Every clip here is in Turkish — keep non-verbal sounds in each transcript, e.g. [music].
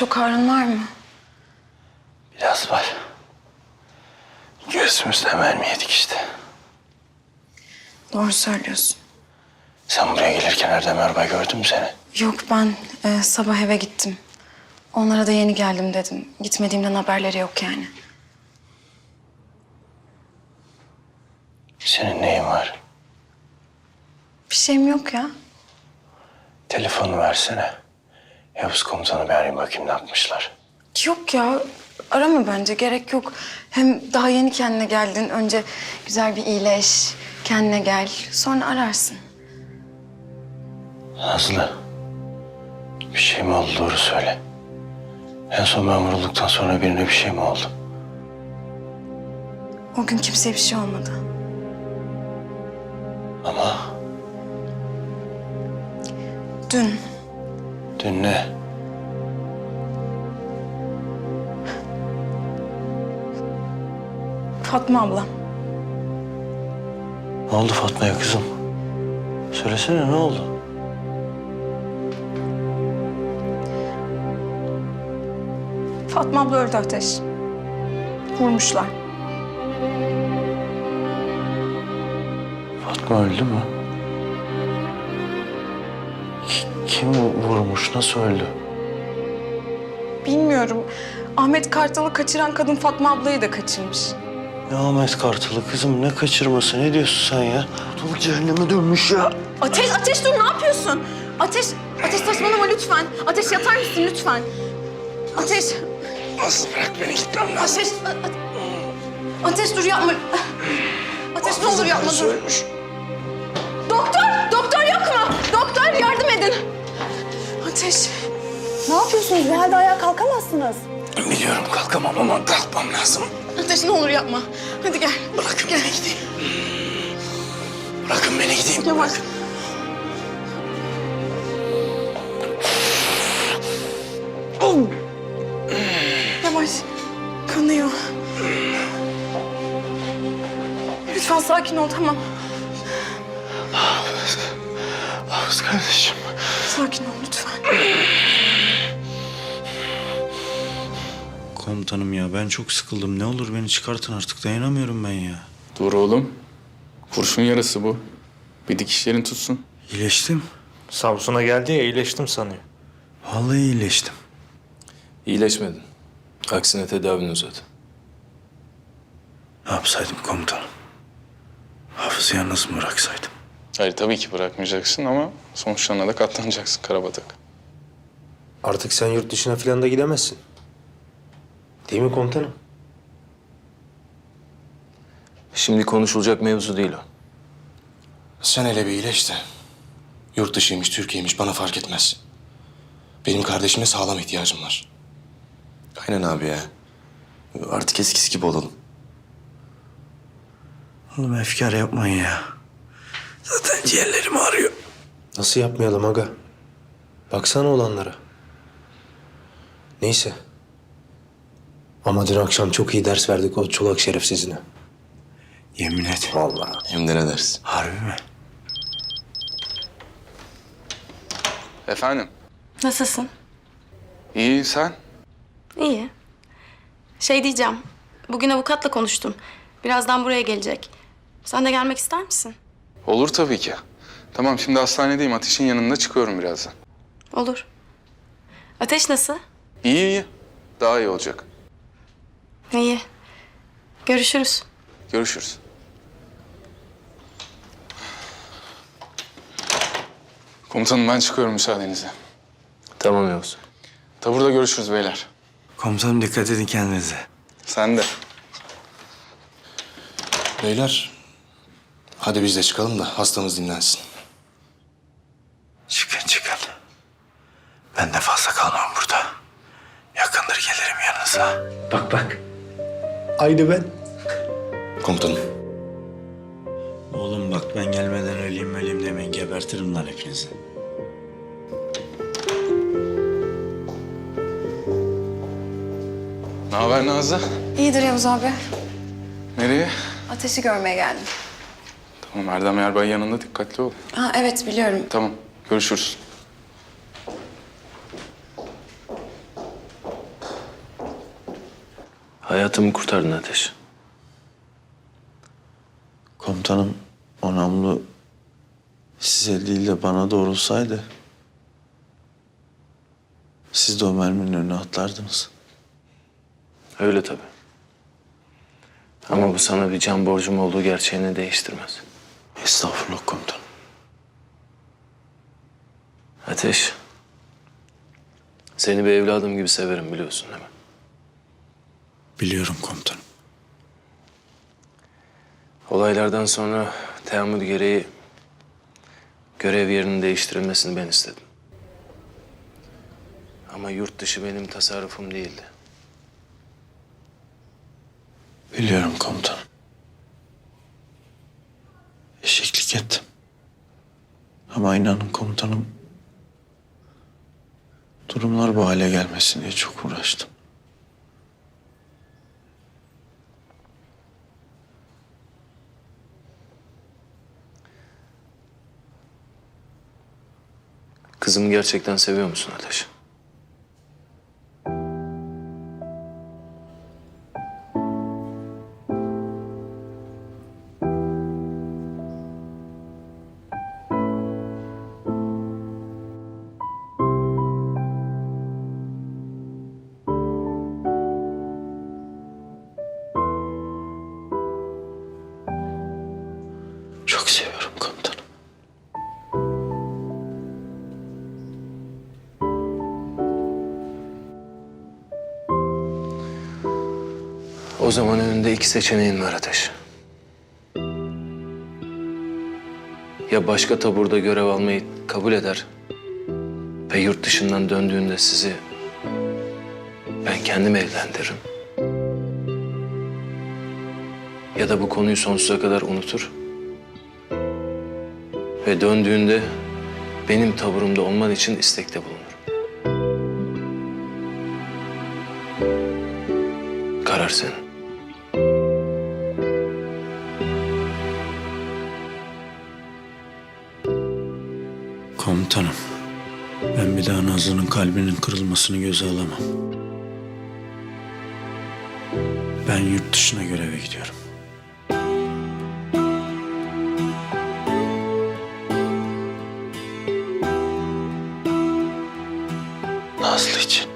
Çok ağrın var mı? Biraz var. Göğsümüzden mermi yedik işte. Doğru söylüyorsun. Sen buraya gelirken Erdem Erbay gördün mü seni? Yok ben e, sabah eve gittim. Onlara da yeni geldim dedim. Gitmediğimden haberleri yok yani. Senin neyin var? Bir şeyim yok ya. Telefonu versene. Yavuz komutanı bir arayayım bakayım ne yapmışlar. Yok ya. Arama bence gerek yok. Hem daha yeni kendine geldin. Önce güzel bir iyileş. Kendine gel. Sonra ararsın. Nazlı. Bir şey mi oldu doğru söyle. En son ben vurulduktan sonra birine bir şey mi oldu? O gün kimseye bir şey olmadı. Ama Dün dün ne? Fatma abla. Ne oldu Fatma'ya kızım? Söylesene ne oldu? Fatma abla öldü Ateş. Vurmuşlar. Fatma öldü mü? Kim vurmuş? Nasıl öldü? Bilmiyorum. Ahmet Kartal'ı kaçıran kadın Fatma ablayı da kaçırmış. Ne Ahmet Kartalı kızım ne kaçırması ne diyorsun sen ya? Ortalık cehenneme dönmüş ya. Ateş, Ateş dur ne yapıyorsun? Ateş, Ateş saçmalama lütfen. Ateş yatar mısın lütfen? Ateş, Nasıl bırak beni gitmem lazım. Ateş, a- a- Ateş dur yapma. Ateş ne olur yapma dur. Ne yapıyorsunuz? Bu halde ayağa kalkamazsınız. Biliyorum kalkamam ama kalkmam lazım. Ateş ne olur yapma. Hadi gel. Bırakın beni gideyim. Bırakın beni gideyim. Yavaş. Yavaş. Kanıyor. Lütfen sakin ol tamam. Havuz kardeşim. Sakin ol lütfen. Komutanım ya ben çok sıkıldım. Ne olur beni çıkartın artık dayanamıyorum ben ya. Dur oğlum. Kurşun yarası bu. Bir dikişlerin tutsun. İyileştim. Samsun'a geldi ya iyileştim sanıyor. Vallahi iyileştim. İyileşmedin. Aksine tedavin uzadı. Ne yapsaydım komutanım? Hafızı yalnız mı bıraksaydım? Hayır tabii ki bırakmayacaksın ama sonuçlarına da katlanacaksın Karabatak. Artık sen yurt dışına falan da gidemezsin. Değil mi komutanım? Şimdi konuşulacak mevzu değil o. Sen hele bir iyileş de. Yurt dışıymış, Türkiye'ymiş bana fark etmez. Benim kardeşime sağlam ihtiyacım var. Aynen abi ya. Artık eskisi gibi olalım. Oğlum efkar yapmayın ya. Zaten ciğerlerim ağrıyor. Nasıl yapmayalım aga? Baksana olanlara. Neyse. Ama dün akşam çok iyi ders verdik o çolak şerefsizine. Yemin et. Vallahi. Hem de ne dersin? Harbi mi? Efendim? Nasılsın? İyi sen? İyi. Şey diyeceğim. Bugün avukatla konuştum. Birazdan buraya gelecek. Sen de gelmek ister misin? Olur tabii ki. Tamam şimdi hastanedeyim. Ateşin yanında çıkıyorum birazdan. Olur. Ateş nasıl? İyi iyi. Daha iyi olacak. İyi. Görüşürüz. Görüşürüz. Komutanım ben çıkıyorum müsaadenizle. Tamam Yavuz. Taburda görüşürüz beyler. Komutanım dikkat edin kendinize. Sen de. Beyler, hadi biz de çıkalım da hastamız dinlensin. Çıkın çıkın. Ben de fazla kalmam burada. Yakındır gelirim yanınıza. Bak bak. Aynı ben. Komutanım, Oğlum bak ben gelmeden öleyim öleyim demeyin. Gebertirim lan hepinizi. Ne haber Nazlı? İyidir Yavuz abi. Nereye? Ateşi görmeye geldim. Tamam Erdem Yerbay yanında dikkatli ol. Ha evet biliyorum. Tamam görüşürüz. Hayatımı kurtardın Ateş. Komutanım o namlu size değil de bana doğrulsaydı siz de o merminin önüne atlardınız. Öyle tabii. Ama bu sana bir can borcum olduğu gerçeğini değiştirmez. Estağfurullah komutanım. Ateş. Seni bir evladım gibi severim biliyorsun değil mi? Biliyorum komutanım. Olaylardan sonra teamül gereği görev yerinin değiştirilmesini ben istedim. Ama yurt dışı benim tasarrufum değildi. Biliyorum komutanım. Eşeklik ettim. Ama inanın komutanım durumlar bu hale gelmesin diye çok uğraştım. Kızımı gerçekten seviyor musun Ateş? O zaman önünde iki seçeneğin var Ateş. Ya başka taburda görev almayı kabul eder ve yurt dışından döndüğünde sizi ben kendim evlendiririm. Ya da bu konuyu sonsuza kadar unutur ve döndüğünde benim taburumda olman için istekte bulunur. Karar senin. Daha Nazlı'nın kalbinin kırılmasını göze alamam. Ben yurt dışına göreve gidiyorum. Nazlı için.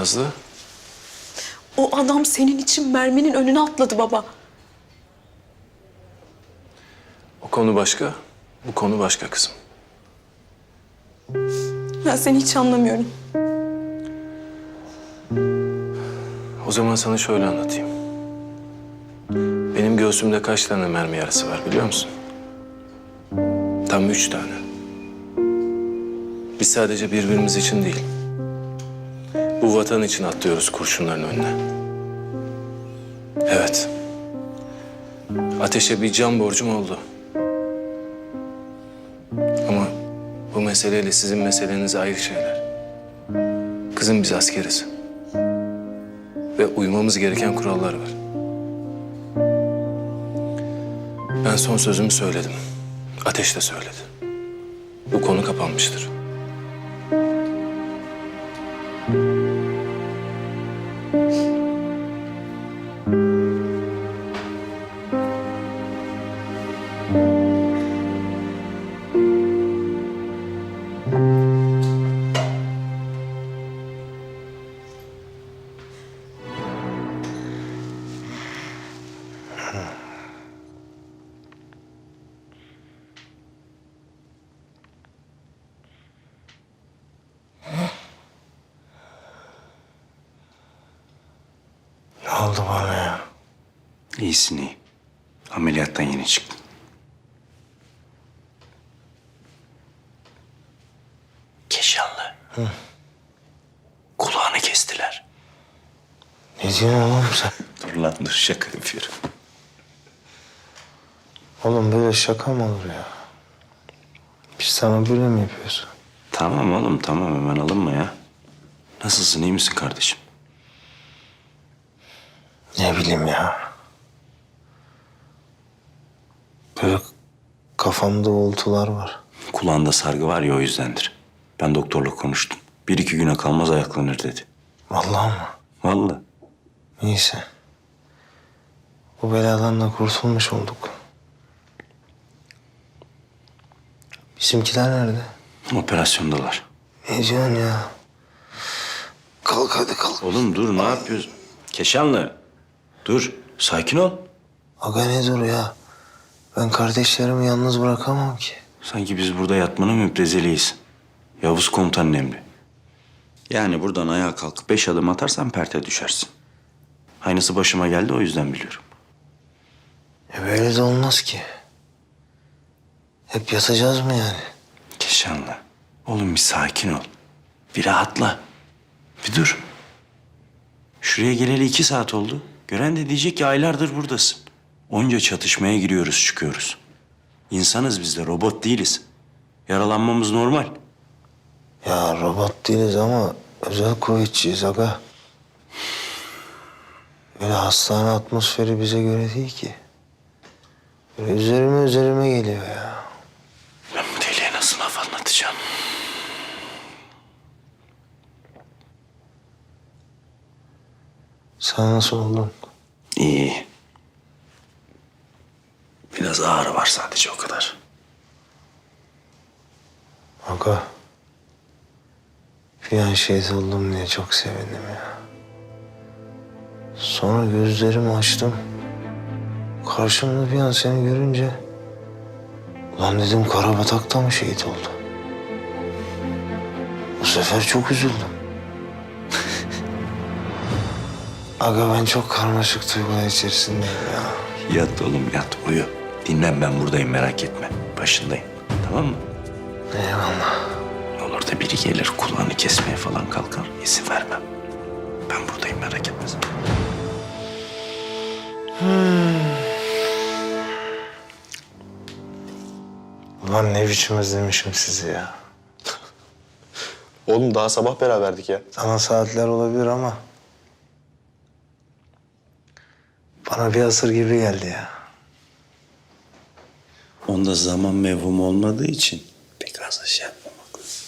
Nazlı, O adam senin için merminin önüne atladı baba. o konu başka, bu konu başka kızım. Ben seni hiç anlamıyorum. O zaman sana şöyle anlatayım. Benim göğsümde kaç tane mermi yarası var biliyor musun? Tam üç tane. Biz sadece birbirimiz için değil, bu vatan için atlıyoruz kurşunların önüne. Evet. Ateşe bir can borcum oldu. Ama bu meseleyle sizin meseleniz ayrı şeyler. Kızım biz askeriz. Ve uymamız gereken kurallar var. Ben son sözümü söyledim. Ateş de söyledi. Bu konu kapanmıştır. oldu bana ya? İyisin iyi. Ameliyattan yeni çıktın. Keşanlı. Hı. Kulağını kestiler. Ne diyorsun oğlum sen? Dur lan dur şaka yapıyorum. Oğlum böyle şaka mı olur ya? Biz sana böyle mi yapıyoruz? Tamam oğlum tamam hemen alınma ya. Nasılsın iyi misin kardeşim? Ne bileyim ya. Böyle kafamda uğultular var. Kulağında sargı var ya o yüzdendir. Ben doktorla konuştum. Bir iki güne kalmaz ayaklanır dedi. Vallahi mı? Vallahi. Neyse. Bu beladan da kurtulmuş olduk. Bizimkiler nerede? Operasyondalar. Ne diyorsun ya? Kalk hadi kalk. Oğlum dur ne yapıyorsun? Keşanlı. Dur sakin ol. Aga ne dur ya? Ben kardeşlerimi yalnız bırakamam ki. Sanki biz burada yatmanın müptezeliyiz. Yavuz komutanın emri. Yani buradan ayağa kalkıp beş adım atarsan perte düşersin. Aynısı başıma geldi o yüzden biliyorum. E böyle de olmaz ki. Hep yatacağız mı yani? Keşanlı. Oğlum bir sakin ol. Bir rahatla. Bir dur. Şuraya geleli iki saat oldu. Gören de diyecek ki aylardır buradasın. Onca çatışmaya giriyoruz çıkıyoruz. İnsanız biz de robot değiliz. Yaralanmamız normal. Ya robot değiliz ama özel kuvvetçiyiz aga. Böyle hastane atmosferi bize göre değil ki. Böyle üzerime üzerime geliyor ya. Ben bu deliye nasıl laf anlatacağım? Sen nasıl oldun? İyi. Biraz ağrı var sadece o kadar. Aga. Bir an şehit oldum diye çok sevindim ya. Sonra gözlerimi açtım. Karşımda bir an seni görünce... Lan dedim Karabatak'ta mı şehit oldu? Bu sefer çok üzüldüm. Aga ben çok karmaşık duygular içerisindeyim ya. Yat oğlum yat uyu. Dinlen ben buradayım merak etme. Başındayım. Tamam mı? Eyvallah. Olur da biri gelir kulağını kesmeye falan kalkar. İzin vermem. Ben buradayım merak etme sen. Ulan ne biçim özlemişim sizi ya. Oğlum daha sabah beraberdik ya. Sana saatler olabilir ama... Bana bir asır gibi geldi ya. Onda zaman mevhumu olmadığı için pek fazla şey yapmamak lazım.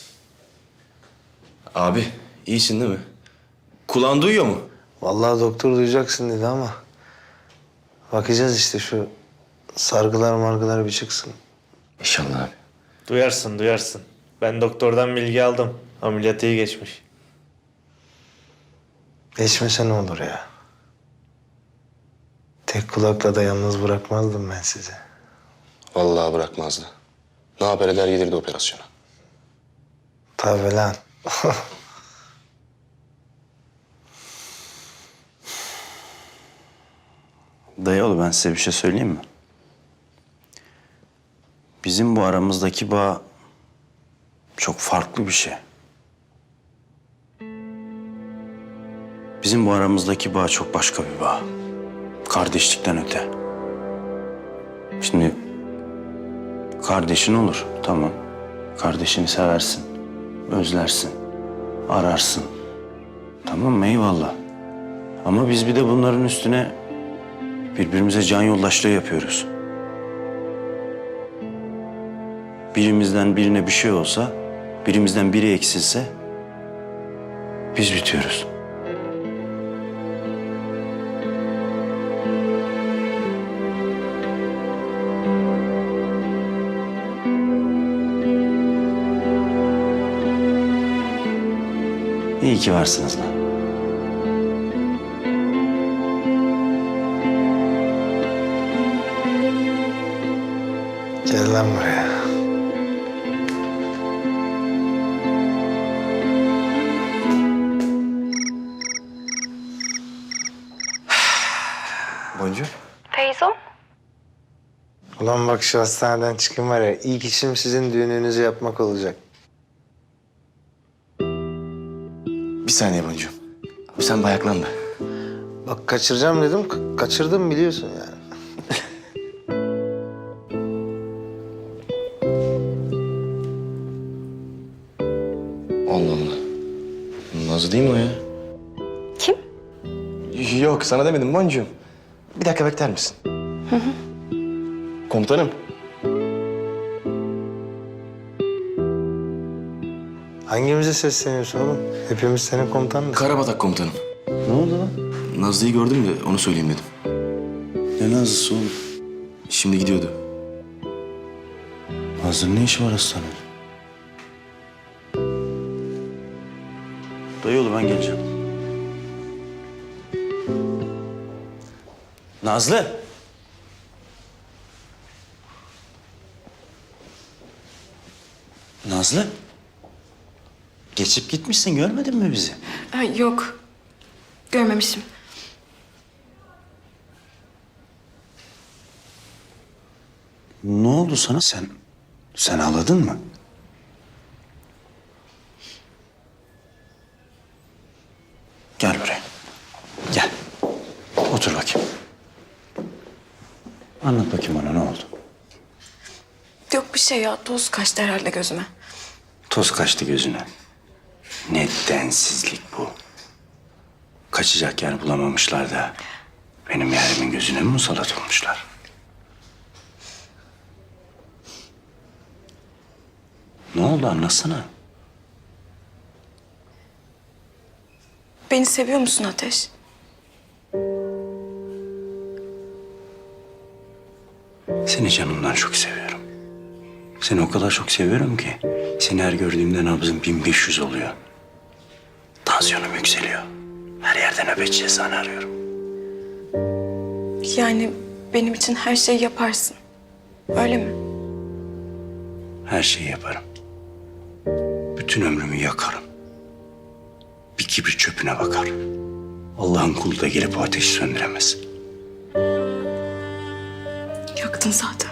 Abi iyisin değil mi? Kulağın duyuyor mu? Vallahi doktor duyacaksın dedi ama... Bakacağız işte şu sargılar margılar bir çıksın. İnşallah abi. Duyarsın, duyarsın. Ben doktordan bilgi aldım. Ameliyat iyi geçmiş. Geçmese ne olur ya? Tek kulakla da yalnız bırakmazdım ben sizi. Vallahi bırakmazdı. Ne haber eder gelirdi operasyona. Tabii lan. [laughs] Dayıoğlu ben size bir şey söyleyeyim mi? Bizim bu aramızdaki bağ çok farklı bir şey. Bizim bu aramızdaki bağ çok başka bir bağ. Kardeşlikten öte. Şimdi kardeşin olur tamam. Kardeşini seversin, özlersin, ararsın. Tamam mı eyvallah. Ama biz bir de bunların üstüne Birbirimize can yoldaşlığı yapıyoruz. Birimizden birine bir şey olsa, birimizden biri eksilse biz bitiyoruz. İyi ki varsınız lan. Gel lan buraya. [sighs] Boncu. Feyzo? Ulan bak şu hastaneden çıkın var ya ilk işim sizin düğününüzü yapmak olacak. Bir saniye boncuğum. Abi sen bayaklanma. Bak kaçıracağım dedim, ka- kaçırdım biliyorsun yani. Allah Allah. Nazlı değil mi o ya? Kim? Yok sana demedim boncuğum. Bir dakika bekler misin? Komutanım. Hangimize sesleniyorsun oğlum? Hepimiz senin komutanız. Karabatak komutanım. ne oldu lan? Nazlı'yı gördüm de onu söyleyeyim dedim. Ne Nazlısı oğlum? Şimdi gidiyordu. Nazlı'nın ne işi var hastanede? Dayıoğlu ben geleceğim. Nazlı. Nazlı. Geçip gitmişsin görmedin mi bizi? Yok. Görmemişim. Ne oldu sana? Sen sen ağladın mı? Gel buraya. Gel. Otur bakayım. Anlat bakayım bana ne oldu? Yok bir şey ya. Toz kaçtı herhalde gözüme. Toz kaçtı gözüne. Ne densizlik bu. Kaçacak yer bulamamışlar da benim yerimin gözüne mi musallat olmuşlar? Ne oldu anlatsana. Beni seviyor musun Ateş? Seni canımdan çok seviyorum. Seni o kadar çok seviyorum ki seni her gördüğümde nabzım 1500 oluyor. Tansiyonum yükseliyor. Her yerde nöbetçi eczane arıyorum. Yani benim için her şeyi yaparsın. Öyle mi? Her şeyi yaparım. Bütün ömrümü yakarım. Bir kibrit çöpüne bakar. Allah'ın kulu da gelip o ateşi söndüremez. Yaktın zaten.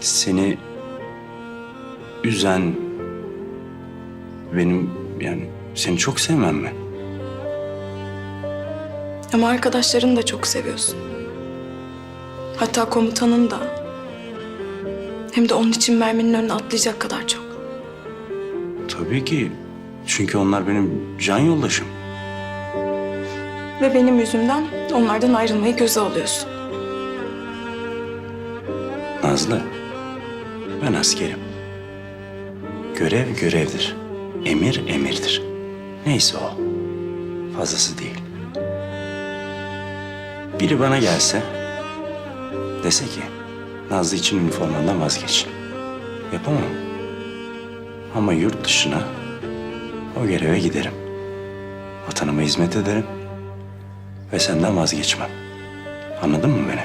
Seni üzen benim yani seni çok sevmem mi? Ama arkadaşlarını da çok seviyorsun. Hatta komutanın da. Hem de onun için merminin önüne atlayacak kadar çok. Tabii ki. Çünkü onlar benim can yoldaşım. Ve benim yüzümden onlardan ayrılmayı göze alıyorsun. Nazlı, ben askerim. Görev görevdir. Emir emirdir. Neyse o. Fazlası değil. Biri bana gelse, dese ki Nazlı için üniformandan vazgeç. Yapamam. Ama yurt dışına o göreve giderim. Vatanıma hizmet ederim ve senden vazgeçmem. Anladın mı beni?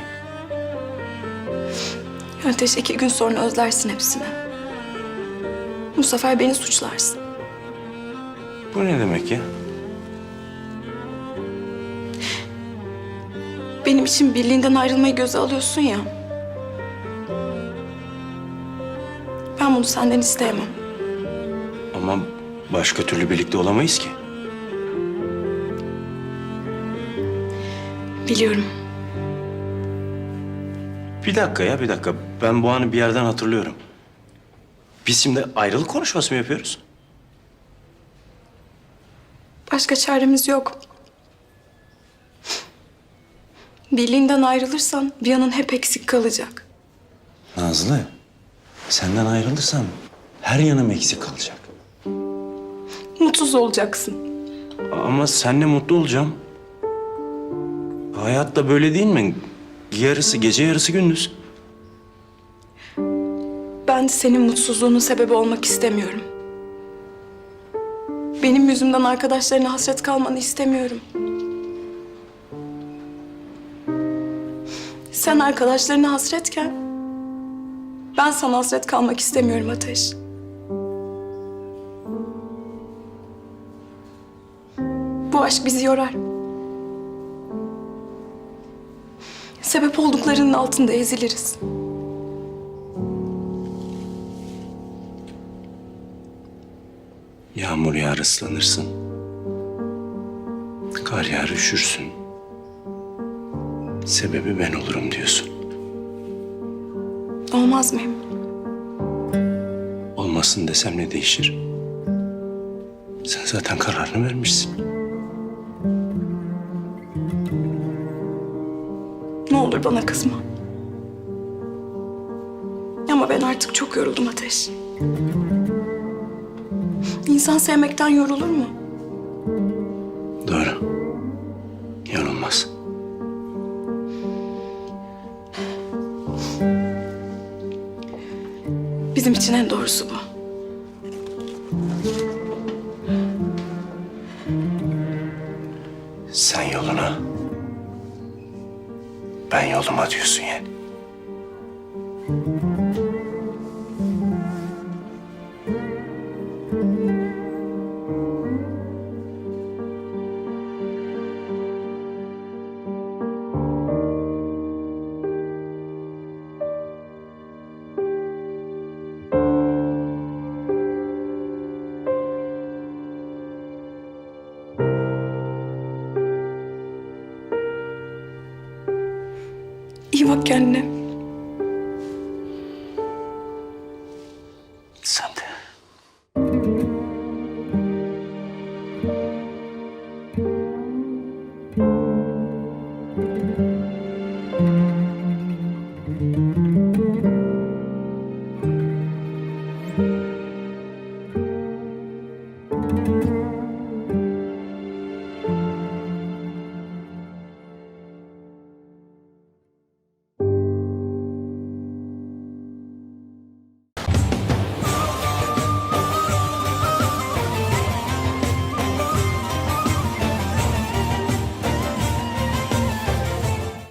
Ateş iki gün sonra özlersin hepsini. Bu sefer beni suçlarsın. Bu ne demek ya? Benim için birliğinden ayrılmayı göze alıyorsun ya. Ben bunu senden isteyemem. Ama başka türlü birlikte olamayız ki. Biliyorum. Bir dakika ya bir dakika. Ben bu anı bir yerden hatırlıyorum. Biz şimdi ayrılık konuşması mı yapıyoruz? Başka çaremiz yok. Birliğinden ayrılırsan bir yanın hep eksik kalacak. Nazlı, senden ayrılırsam her yanım eksik kalacak. Mutsuz olacaksın. Ama seninle mutlu olacağım. Hayat da böyle değil mi? Yarısı gece yarısı gündüz. Ben senin mutsuzluğunun sebebi olmak istemiyorum. Benim yüzümden arkadaşlarına hasret kalmanı istemiyorum. Sen arkadaşlarına hasretken ben sana hasret kalmak istemiyorum Ateş. Bu aşk bizi yorar. Sebep olduklarının altında eziliriz. Yağmur yağar ıslanırsın. Kar yağar üşürsün. Sebebi ben olurum diyorsun. Olmaz mıyım? Olmasın desem ne değişir? Sen zaten kararını vermişsin. Ne olur bana kızma. Ama ben artık çok yoruldum Ateş. İnsan sevmekten yorulur mu? Doğru. Yorulmaz. Bizim için en doğrusu bu. Sen yoluna, ben yoluma diyorsun yani.